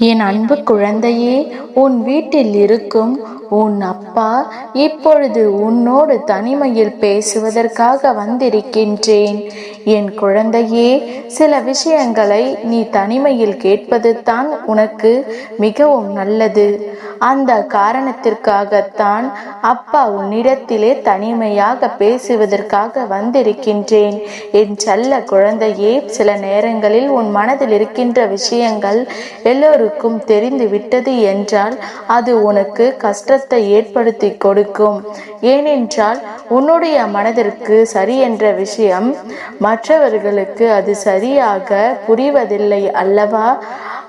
என் அன்பு குழந்தையே உன் வீட்டில் இருக்கும் உன் அப்பா இப்பொழுது உன்னோடு தனிமையில் பேசுவதற்காக வந்திருக்கின்றேன். என் குழந்தையே சில விஷயங்களை நீ தனிமையில் கேட்பது தான் உனக்கு மிகவும் நல்லது. அந்த காரணத்திற்காகத்தான் அப்பா உன்னிடத்திலே தனிமையாக பேசுவதற்காக வந்திருக்கின்றேன். என் செல்ல குழந்தையே சில நேரங்களில் உன் மனதில் இருக்கின்ற விஷயங்கள் எல்லோருக்கும் தெரிந்து விட்டது என்றால் அது உனக்கு கஷ்டத்தை ஏற்படுத்தி கொடுக்கும். ஏனென்றால் உன்னுடைய மனதிற்கு சரி என்ற விஷயம் மற்றவர்களுக்கு அது சரியாக புரிவதில்லை அல்லவா?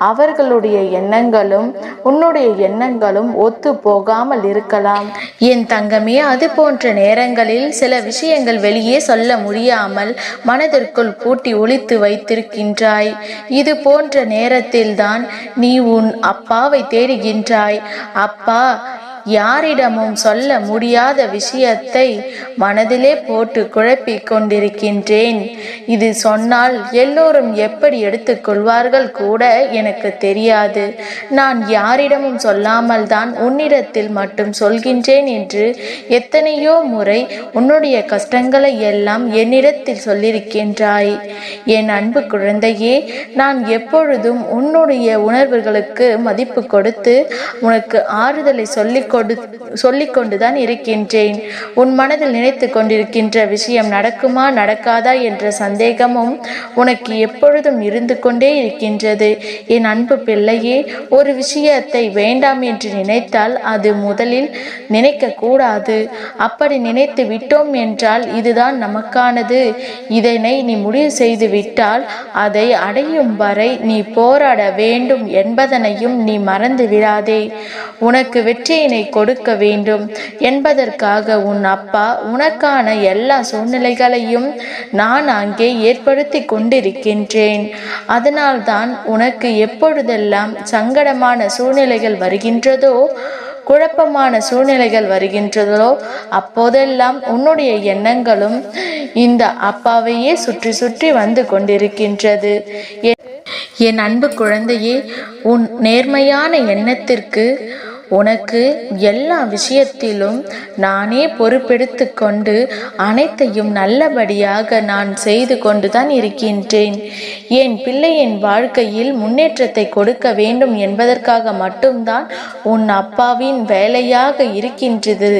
அவர்களுடைய எண்ணங்களும் உன்னுடைய எண்ணங்களும் ஒத்து போகாமல் இருக்கலாம். என் தங்கமே அது போன்ற நேரங்களில் சில விஷயங்கள் வெளியே சொல்ல முடியாமல் மனதிற்குள் பூட்டி ஒழித்து வைத்திருக்கின்றாய். இது போன்ற நேரத்தில்தான் நீ உன் அப்பாவை தேடுகின்றாய். அப்பா யாரிடமும் சொல்ல முடியாத விஷயத்தை மனதிலே போட்டு குழப்பிக் கொண்டிருக்கின்றேன். இது சொன்னால் எல்லோரும் எப்படி எடுத்துக்கொள்வார்கள் கூட எனக்கு தெரியாது. நான் யாரிடமும் சொல்லாமல் தான் உன்னிடத்தில் மட்டும் சொல்கின்றேன் என்று எத்தனையோ முறை உன்னுடைய கஷ்டங்களை எல்லாம் என்னிடத்தில் சொல்லியிருக்கின்றாய். என் அன்பு குழந்தையே நான் எப்பொழுதும் உன்னுடைய உணர்வுகளுக்கு மதிப்பு கொடுத்து உனக்கு ஆறுதலை சொல்லிக் கொடு சொல்லிக்கொண்டுதான் இருக்கின்றேன். உன் மனதில் நினைத்து கொண்டிருக்கின்ற விஷயம் நடக்குமா நடக்காதா என்ற சந்தேகமும் உனக்கு எப்பொழுதும் இருந்து கொண்டே இருக்கின்றது. என் அன்பு பிள்ளையே ஒரு விஷயத்தை வேண்டாம் என்று நினைத்தால் அது முதலில் நினைக்க கூடாது. அப்படி நினைத்து விட்டோம் என்றால் இதுதான் நமக்கானது. இதனை நீ முடிவு செய்து விட்டால் அதை அடையும் வரை நீ போராட வேண்டும் என்பதனையும் நீ மறந்து விடாதே. உனக்கு வெற்றியினை கொடுக்க வேண்டும் என்பதற்காக உன் அப்பா உனக்கான எல்லா சூழ்நிலைகளையும் நான் அங்கே ஏற்படுத்தி கொண்டிருக்கின்றேன். அதனால்தான் உனக்கு எப்பொழுதெல்லாம் சங்கடமான சூழ்நிலைகள் வருகின்றதோ குழப்பமான சூழ்நிலைகள் வருகின்றதோ அப்போதெல்லாம் உன்னுடைய எண்ணங்களும் இந்த அப்பாவையே சுற்றி சுற்றி வந்து கொண்டிருக்கின்றது. என் அன்பு குழந்தையே உன் நேர்மையான எண்ணத்திற்கு உனக்கு எல்லா விஷயத்திலும் நானே பொறுப்பெடுத்து கொண்டு அனைத்தையும் நல்லபடியாக நான் செய்து கொண்டுதான் இருக்கின்றேன். என் பிள்ளையின் வாழ்க்கையில் முன்னேற்றத்தை கொடுக்க வேண்டும் என்பதற்காக மட்டும்தான் உன் அப்பாவின் வேலையாக இருக்கின்றது.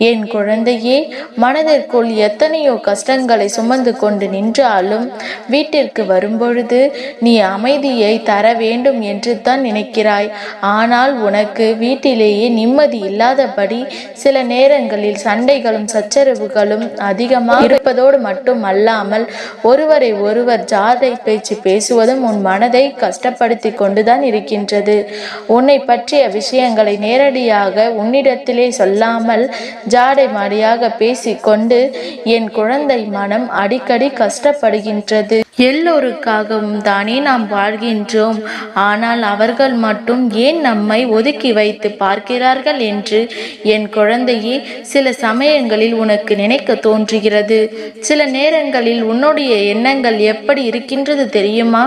என் குழந்தையே மனதிற்குள் எத்தனையோ கஷ்டங்களை சுமந்து கொண்டு நின்றாலும் வீட்டிற்கு வரும்பொழுது நீ அமைதியை தர வேண்டும் என்று தான் நினைக்கிறாய். ஆனால் உனக்கு வீட்டிலேயே நிம்மதி இல்லாதபடி சில நேரங்களில் சண்டைகளும் சச்சரவுகளும் அதிகமாக இருப்பதோடு மட்டும் அல்லாமல் ஒருவரை ஒருவர் ஜாதை பேச்சு பேசுவதும் உன் மனதை கஷ்டப்படுத்தி கொண்டுதான் இருக்கின்றது. உன்னை பற்றிய விஷயங்களை நேரடியாக உன்னிடத்திலே சொல்லாமல் ஜாடை மாடியாக பேசிக்கொண்டு என் குழந்தை மனம் அடிக்கடி கஷ்டப்படுகின்றது. எல்லோருக்காகவும் தானே நாம் வாழ்கின்றோம். ஆனால் அவர்கள் மட்டும் ஏன் நம்மை ஒதுக்கி வைத்து பார்க்கிறார்கள் என்று என் குழந்தையே சில சமயங்களில் உனக்கு நினைக்க தோன்றுகிறது. சில நேரங்களில் உன்னுடைய எண்ணங்கள் எப்படி இருக்கின்றது தெரியுமா?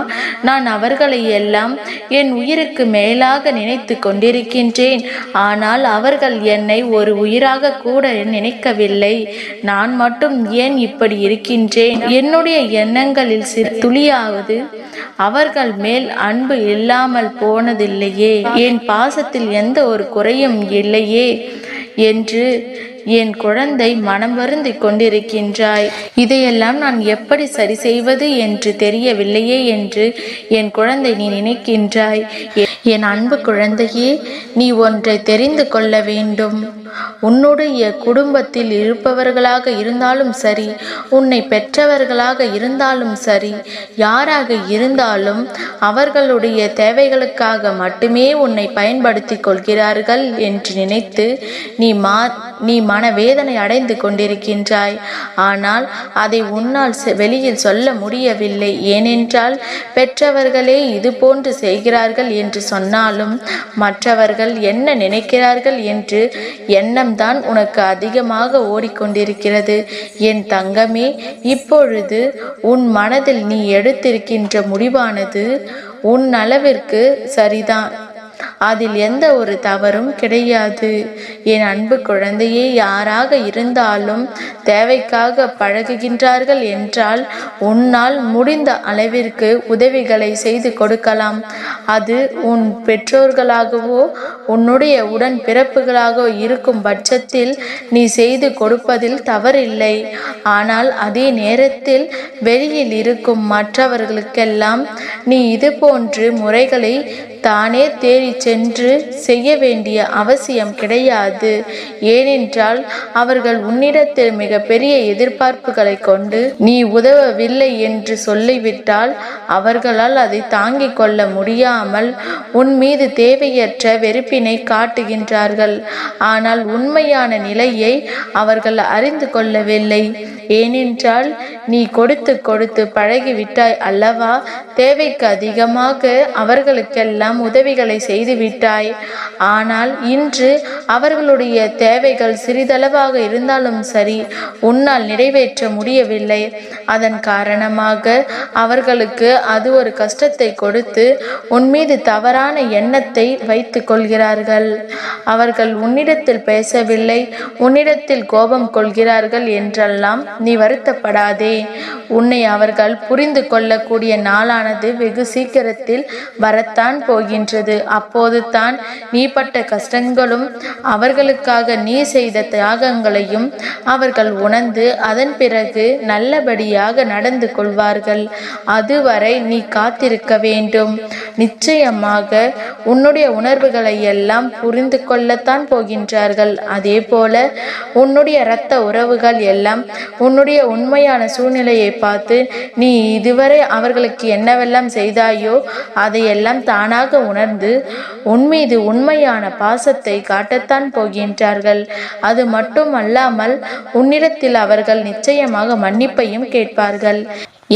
நான் அவர்களை எல்லாம் என் உயிருக்கு மேலாக நினைத்து கொண்டிருக்கின்றேன். ஆனால் அவர்கள் என்னை ஒரு உயிராக கூட கூட நினைக்கவில்லை. நான் மட்டும் ஏன் இப்படி இருக்கின்றேன்? என்னுடைய எண்ணங்களில் சிறு துளியாவது அவர்கள் மேல் அன்பு இல்லாமல் போனதில்லையே. என் பாசத்தில் எந்த ஒரு குறையும் இல்லையே என்று என் குழந்தை மனம் வருந்தி கொண்டிருக்கின்றாய். இதையெல்லாம் நான் எப்படி சரி செய்வது என்று தெரியவில்லையே என்று என் குழந்தை நீ நினைக்கின்றாய். என் அன்பு குழந்தையே நீ ஒன்றை தெரிந்து கொள்ள வேண்டும். உன்னுடைய குடும்பத்தில் இருப்பவர்களாக இருந்தாலும் சரி உன்னை பெற்றவர்களாக இருந்தாலும் சரி யாராக இருந்தாலும் அவர்களுடைய தேவைகளுக்காக மட்டுமே உன்னை பயன்படுத்தி கொள்கிறார்கள் என்று நினைத்து நீ மா நீ மனவேதனை அடைந்து கொண்டிருக்கின்றாய். ஆனால் அதை உன்னால் வெளியில் சொல்ல முடியவில்லை. ஏனென்றால் பெற்றவர்களே இது போன்று செய்கிறார்கள் என்று சொன்னாலும் மற்றவர்கள் என்ன நினைக்கிறார்கள் என்று எண்ணம்தான் உனக்கு அதிகமாக ஓடிக்கொண்டிருக்கிறது. என் தங்கமே இப்பொழுது உன் மனதில் நீ எடுத்திருக்கின்ற முடிவானது உன் அளவிற்கு சரிதான். அதில் எந்த ஒரு தவறும் கிடையாது. என் அன்பு குழந்தையே யாராக இருந்தாலும் தேவைக்காக பழகுகின்றார்கள் என்றால் உன்னால் முடிந்த அளவிற்கு உதவிகளை செய்து கொடுக்கலாம். அது உன் பெற்றோர்களாகவோ உன்னுடைய உடன் பிறப்புகளாகவோ இருக்கும் பட்சத்தில் நீ செய்து கொடுப்பதில் தவறில்லை. ஆனால் அதே நேரத்தில் வெளியில் இருக்கும் மற்றவர்களுக்கெல்லாம் நீ இது போன்று முறைகளை தானே தேடி சென்று செய்ய வேண்டிய அவசியம் கிடையாது. ஏனென்றால் அவர்கள் உன்னிடத்தில் மிகப்பெரிய எதிர்பார்ப்புகளை கொண்டு நீ உதவவில்லை என்று சொல்லிவிட்டால் அவர்களால் அதை தாங்கிக் கொள்ள முடியாமல் உன் மீது தேவையற்ற வெறுப்பினை காட்டுகின்றார்கள். ஆனால் உண்மையான நிலையை அவர்கள் அறிந்து கொள்ளவில்லை. ஏனென்றால் நீ கொடுத்து கொடுத்து பழகிவிட்டாய் அல்லவா? தேவைக்கு அதிகமாக அவர்களுக்கெல்லாம் உதவிகளை செய்து விட்டாய் ஆனால் இன்று அவர்களுடைய தேவைகள் சிறிதளவாக இருந்தாலும் சரி உன்னால் நிறைவேற்ற முடியவில்லை. அதன் காரணமாக அவர்களுக்கு அது ஒரு கஷ்டத்தை கொடுத்து உன் மீது தவறான எண்ணத்தை வைத்துக் கொள்கிறார்கள். அவர்கள் உன்னிடத்தில் பேசவில்லை உன்னிடத்தில் கோபம் கொள்கிறார்கள் என்றெல்லாம் நீ வருத்தப்படாதே. உன்னை அவர்கள் புரிந்து கொள்ளக்கூடிய நாளானது வெகு சீக்கிரத்தில் வரத்தான் போய் போகின்றது அப்போது தான் நீ பட்ட கஷ்டங்களும் அவர்களுக்காக நீ செய்த தியாகங்களையும் அவர்கள் உணர்ந்து அதன் பிறகு நல்லபடியாக நடந்து கொள்வார்கள். அதுவரை நீ காத்திருக்க வேண்டும். நிச்சயமாக உன்னுடைய உணர்வுகளை எல்லாம் புரிந்து கொள்ளத்தான் போகின்றார்கள். அதே போல உன்னுடைய இரத்த உறவுகள் எல்லாம் உன்னுடைய உண்மையான சூழ்நிலையை பார்த்து நீ இதுவரை அவர்களுக்கு என்னவெல்லாம் செய்தாயோ அதையெல்லாம் தானாக உணர்ந்து உன் மீது உண்மையான பாசத்தை காட்டத்தான் போகின்றார்கள். அது மட்டுமல்லாமல் உன்னிடத்தில் அவர்கள் நிச்சயமாக மன்னிப்பையும் கேட்பார்கள்.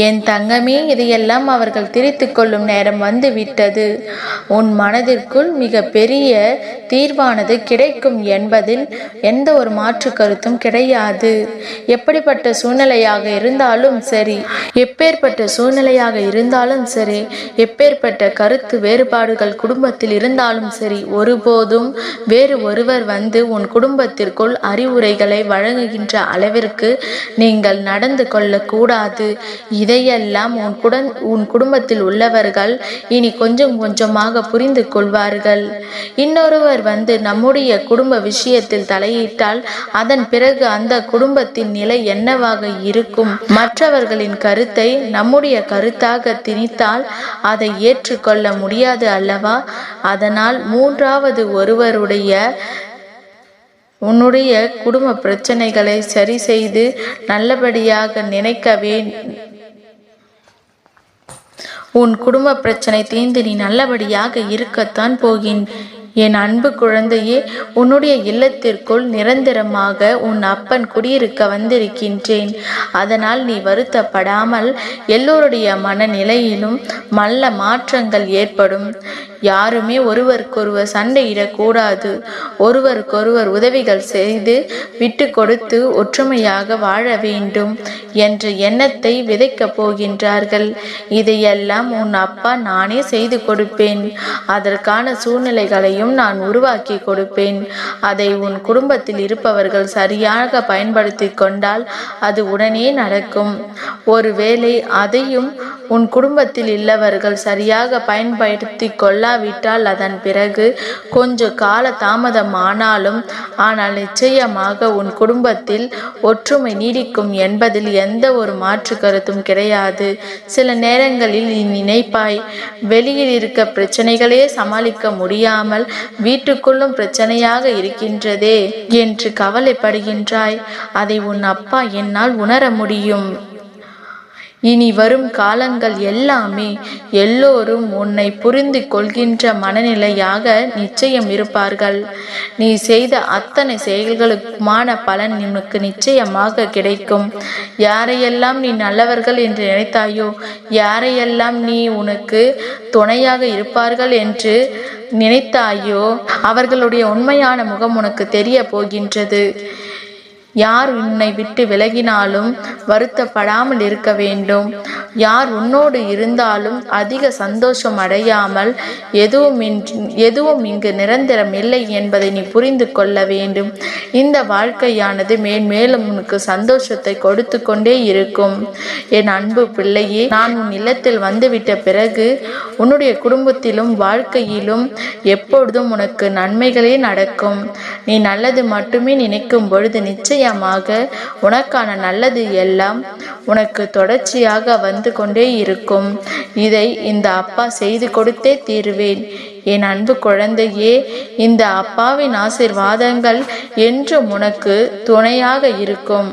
என் தங்கமே இதையெல்லாம் அவர்கள் திரித்து கொள்ளும் நேரம் வந்து விட்டது உன் மனதிற்குள் மிக பெரிய தீர்வானது கிடைக்கும் என்பதில் எந்த ஒரு மாற்று கருத்தும் கிடையாது. எப்படிப்பட்ட சூழ்நிலையாக இருந்தாலும் சரி எப்பேற்பட்ட சூழ்நிலையாக இருந்தாலும் சரி எப்பேற்பட்ட கருத்து வேறுபாடுகள் குடும்பத்தில் இருந்தாலும் சரி ஒருபோதும் வேறு ஒருவர் வந்து உன் குடும்பத்திற்குள் அறிவுரைகளை வழங்குகின்ற அளவிற்கு நீங்கள் நடந்து கொள்ளக்கூடாது. இது இதையெல்லாம் உன் குடன் உன் குடும்பத்தில் உள்ளவர்கள் இனி கொஞ்சம் கொஞ்சமாக புரிந்து கொள்வார்கள் இன்னொருவர் வந்து நம்முடைய குடும்ப விஷயத்தில் தலையிட்டால் அதன் பிறகு அந்த குடும்பத்தின் நிலை என்னவாக இருக்கும்? மற்றவர்களின் கருத்தை நம்முடைய கருத்தாக திணித்தால் அதை ஏற்றுக்கொள்ள முடியாது அல்லவா? அதனால் மூன்றாவது ஒருவருடைய உன்னுடைய குடும்ப பிரச்சனைகளை சரி செய்து நல்லபடியாக நினைக்கவே உன் குடும்ப பிரச்சனை தீர்ந்து நீ நல்லபடியாக இருக்கத்தான் போகின். என் அன்பு குழந்தையே உன்னுடைய இல்லத்திற்குள் நிரந்தரமாக உன் அப்பன் குடியிருக்க வந்திருக்கின்றேன். அதனால் நீ வருத்தப்படாமல் எல்லோருடைய மனநிலையிலும் நல்ல மாற்றங்கள் ஏற்படும். யாருமே ஒருவருக்கொருவர் சண்டையிடக்கூடாது. ஒருவருக்கொருவர் உதவிகள் செய்து விட்டு கொடுத்து ஒற்றுமையாக வாழ வேண்டும். என்ற எண்ணத்தை விதைக்கப் போகின்றார்கள். இதையெல்லாம் உன் அப்பா நானே செய்து கொடுப்பேன். அதற்கான சூழ்நிலைகளையும் நான் உருவாக்கி கொடுப்பேன். அதை உன் குடும்பத்தில் இருப்பவர்கள் சரியாக பயன்படுத்தி கொண்டால் அது உடனே நடக்கும். ஒருவேளை அதையும் உன் குடும்பத்தில் இல்லவர்கள் சரியாக பயன்படுத்தி கொள்ளாவிட்டால் அதன் பிறகு கொஞ்ச கால தாமதம் ஆனாலும் ஆனால் நிச்சயமாக உன் குடும்பத்தில் ஒற்றுமை நீடிக்கும் என்பதில் எந்த ஒரு மாற்று கருத்தும் கிடையாது. சில நேரங்களில் நீ நினைப்பாய் வெளியில் இருக்க பிரச்சனைகளே சமாளிக்க முடியாமல் வீட்டுக்குள்ளும் பிரச்சனையாக இருக்கின்றதே என்று கவலைப்படுகின்றாய். அதை உன் அப்பா என்னால் உணர முடியும். இனி வரும் காலங்கள் எல்லாமே எல்லோரும் உன்னை புரிந்து கொள்கின்ற மனநிலையாக நிச்சயம் இருப்பார்கள். நீ செய்த அத்தனை செயல்களுக்குமான பலன் உனக்கு நிச்சயமாக கிடைக்கும். யாரையெல்லாம் நீ நல்லவர்கள் என்று நினைத்தாயோ யாரையெல்லாம் நீ உனக்கு துணையாக இருப்பார்கள் என்று நினைத்தாயோ அவர்களுடைய உண்மையான முகம் உனக்கு தெரிய போகின்றது. யார் உன்னை விட்டு விலகினாலும் வருத்தப்படாமல் இருக்க வேண்டும். யார் உன்னோடு இருந்தாலும் அதிக சந்தோஷம் அடையாமல் எதுவும் இன்றி- எதுவும் இங்கு நிரந்தரம் இல்லை என்பதை நீ புரிந்து கொள்ள வேண்டும். இந்த வாழ்க்கையானது மேன்மேலும் உனக்கு சந்தோஷத்தை கொடுத்து கொண்டே இருக்கும். என் அன்பு பிள்ளையே நான் உன் இல்லத்தில் வந்துவிட்ட பிறகு உன்னுடைய குடும்பத்திலும் வாழ்க்கையிலும் எப்பொழுதும் உனக்கு நன்மைகளே நடக்கும். நீ நல்லது மட்டுமே நினைக்கும் பொழுது நிச்சயமாக உனக்கான நல்லது எல்லாம் உனக்கு தொடர்ச்சியாக வந்து கொண்டே இருக்கும். இதை இந்த அப்பா செய்து கொடுத்தே தீருவேன். என் அன்பு குழந்தையே இந்த அப்பாவின் ஆசிர்வாதங்கள் என்றும் உனக்கு துணையாக இருக்கும்.